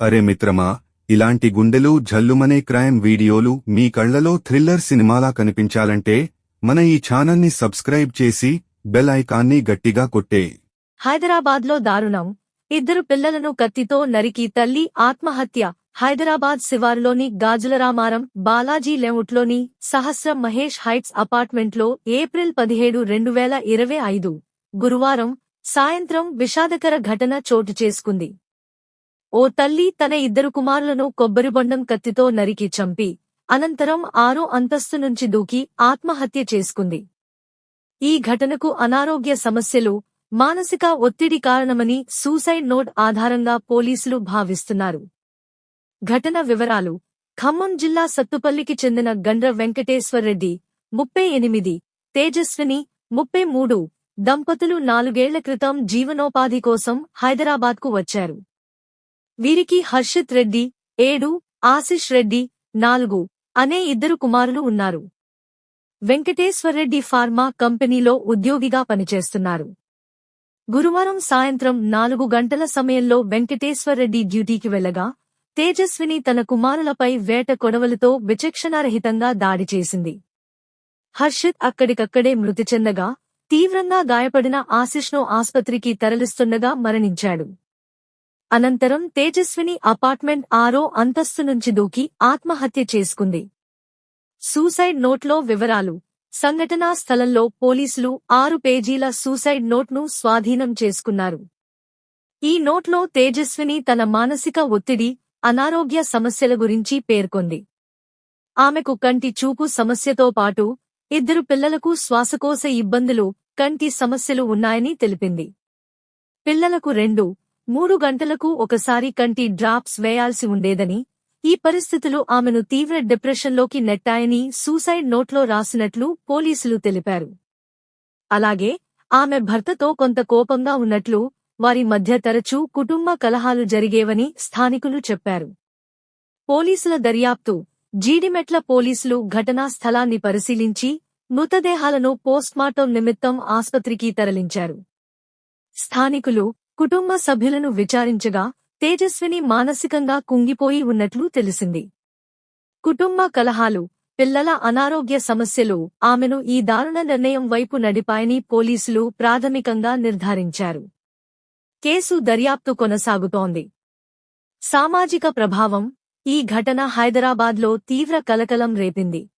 అరే మిత్రమా ఇలాంటి గుండెలు జల్లుమనే క్రైమ్ వీడియోలు మీ కళ్ళలో థ్రిల్లర్ సినిమాలా కనిపించాలంటే మన ఈ ఛానల్ని సబ్స్క్రైబ్ చేసి బెల్ ఐకాన్ని గట్టిగా కొట్టే. హైదరాబాద్లో దారుణం. ఇద్దరు పిల్లలను కత్తితో నరికి తల్లి ఆత్మహత్య. హైదరాబాద్ శివారులోని గాజులరామారం బాలాజీ లెవుట్లోని సహస్ర మహేష్ హైట్స్ అపార్ట్మెంట్లో ఏప్రిల్ పదిహేడు రెండు వేల ఇరవై ఐదు గురువారం సాయంత్రం విషాదకర ఘటన చోటు చేసుకుంది. ఓ తల్లి తన ఇద్దరు కుమారులను కొబ్బరిబొండం కత్తితో నరికి చంపి అనంతరం ఆరో అంతస్తు నుంచి దూకి ఆత్మహత్య చేసుకుంది. ఈ ఘటనకు అనారోగ్య సమస్యలు మానసిక ఒత్తిడి కారణమని సూసైడ్ నోట్ ఆధారంగా పోలీసులు భావిస్తున్నారు. ఘటన వివరాలు ఖమ్మం జిల్లా సత్తుపల్లికి చెందిన గండ్ర వెంకటేశ్వర్రెడ్డి ముప్పై ఎనిమిది తేజస్విని ముప్పై మూడు దంపతులు నాలుగేళ్ళ క్రితం జీవనోపాధి కోసం హైదరాబాద్కు వచ్చారు. వీరికి హర్షిత్ రెడ్డి ఏడు ఆశిష్ రెడ్డి నాలుగు అనే ఇద్దరు కుమారులు ఉన్నారు. వెంకటేశ్వర్రెడ్డి ఫార్మా కంపెనీలో ఉద్యోగిగా పనిచేస్తున్నారు. గురువారం సాయంత్రం నాలుగు గంటల సమయంలో వెంకటేశ్వర్రెడ్డి డ్యూటీకి వెళ్ళగా తేజస్విని తన కుమారులపై వేట కొడవలతో విచక్షణారహితంగా దాడి చేసింది. హర్షిత్ అక్కడికక్కడే మృతి చెందగా తీవ్రంగా గాయపడిన ఆశిష్ను ఆస్పత్రికి తరలిస్తుండగా మరణించాడు. అనంతరం తేజస్విని అపార్ట్మెంట్ ఆరో అంతస్తు నుంచి దూకి ఆత్మహత్య చేసుకుంది. సూసైడ్ నోట్లో వివరాలు. సంఘటనా స్థలంలో పోలీసులు ఆరు పేజీల సూసైడ్ నోట్ను స్వాధీనం చేసుకున్నారు. ఈ నోట్లో తేజస్విని తన మానసిక ఒత్తిడి అనారోగ్య సమస్యల గురించి పేర్కొంది. ఆమెకు కంటి చూపు సమస్యతో పాటు ఇద్దరు పిల్లలకు శ్వాసకోశ ఇబ్బందులు కంటి సమస్యలు ఉన్నాయని తెలిపింది. పిల్లలకు రెండు మూడు గంటలకు ఒకసారి కంటి డ్రాప్స్ వేయాల్సి ఉండేదని ఈ పరిస్థితులు ఆమెను తీవ్ర డిప్రెషన్లోకి నెట్టాయని సూసైడ్ నోట్లో రాసినట్లు పోలీసులు తెలిపారు. అలాగే ఆమె భర్తతో కొంత కోపంగా ఉన్నట్లు వారి మధ్య తరచూ కుటుంబ కలహాలు జరిగేవని స్థానికులు చెప్పారు. పోలీసుల దర్యాప్తు జీడిమెట్ల పోలీసులు ఘటనా స్థలాన్ని పరిశీలించి మృతదేహాలను పోస్ట్మార్టం నిమిత్తం ఆస్పత్రికి తరలించారు. స్థానికులు కుటుంబ సభ్యులను విచారించగా తేజస్విని మానసికంగా కుంగిపోయి ఉన్నట్లు తెలిసింది. కుటుంబ కలహాలు పిల్లల అనారోగ్య సమస్యలు ఆమెను ఈ దారుణ నిర్ణయం వైపు నడిపాయని పోలీసులు ప్రాథమికంగా నిర్ధారించారు. కేసు దర్యాప్తు కొనసాగుతోంది. సామాజిక ప్రభావం ఈ ఘటన హైదరాబాద్లో తీవ్ర కలకలం రేపింది.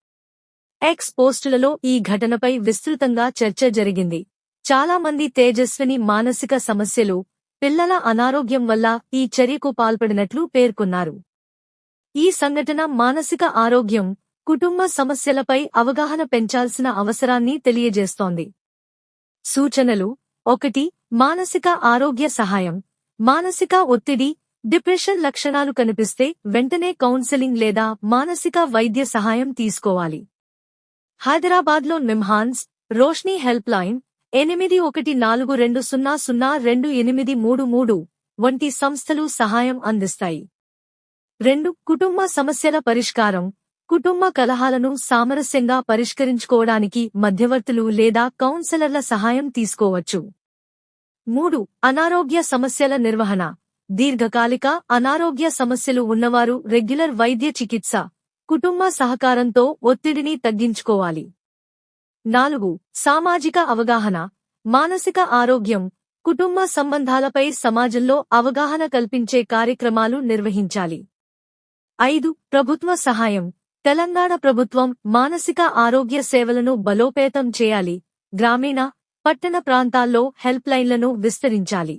ఎక్స్ పోస్టులలో ఈ ఘటనపై విస్తృతంగా చర్చ జరిగింది. చాలా మంది తేజస్విని మానసిక సమస్యలు పిల్లల అనారోగ్యం వల్ల ఈ చర్యకు పాల్పడినట్లు పేర్కొన్నారు. ఈ సంఘటన మానసిక ఆరోగ్యం కుటుంబ సమస్యలపై అవగాహన పెంచాల్సిన అవసరాన్ని తెలియజేస్తోంది. సూచనలు ఒకటి మానసిక ఆరోగ్య సహాయం. మానసిక ఒత్తిడి డిప్రెషన్ లక్షణాలు కనిపిస్తే వెంటనే కౌన్సెలింగ్ లేదా మానసిక వైద్య సహాయం తీసుకోవాలి. హైదరాబాద్లో నిమ్హాన్స్ రోష్ని హెల్ప్ లైన్ ఎనిమిది ఒకటి నాలుగు రెండు సున్నా సున్నా రెండు ఎనిమిది మూడు మూడు వంటి సంస్థలు సహాయం అందిస్తాయి. రెండు కుటుంబ సమస్యల పరిష్కారం. కుటుంబ కలహాలను సామరస్యంగా పరిష్కరించుకోవడానికి మధ్యవర్తులు లేదా కౌన్సెలర్ల సహాయం తీసుకోవచ్చు. మూడు అనారోగ్య సమస్యల నిర్వహణ. దీర్ఘకాలిక అనారోగ్య సమస్యలు ఉన్నవారు రెగ్యులర్ వైద్య చికిత్స. కుటుంబ సహకారంతో ఒత్తిడిని తగ్గించుకోవాలి. నాలుగు సామాజిక అవగాహన మానసిక ఆరోగ్యం కుటుంబ సంబంధాలపై సమాజంలో అవగాహన కల్పించే కార్యక్రమాలు నిర్వహించాలి. ఐదు ప్రభుత్వ సహాయం తెలంగాణ ప్రభుత్వం మానసిక ఆరోగ్య సేవలను బలోపేతం చేయాలి గ్రామీణ పట్టణ ప్రాంతాల్లో హెల్ప్ లైన్లను విస్తరించాలి.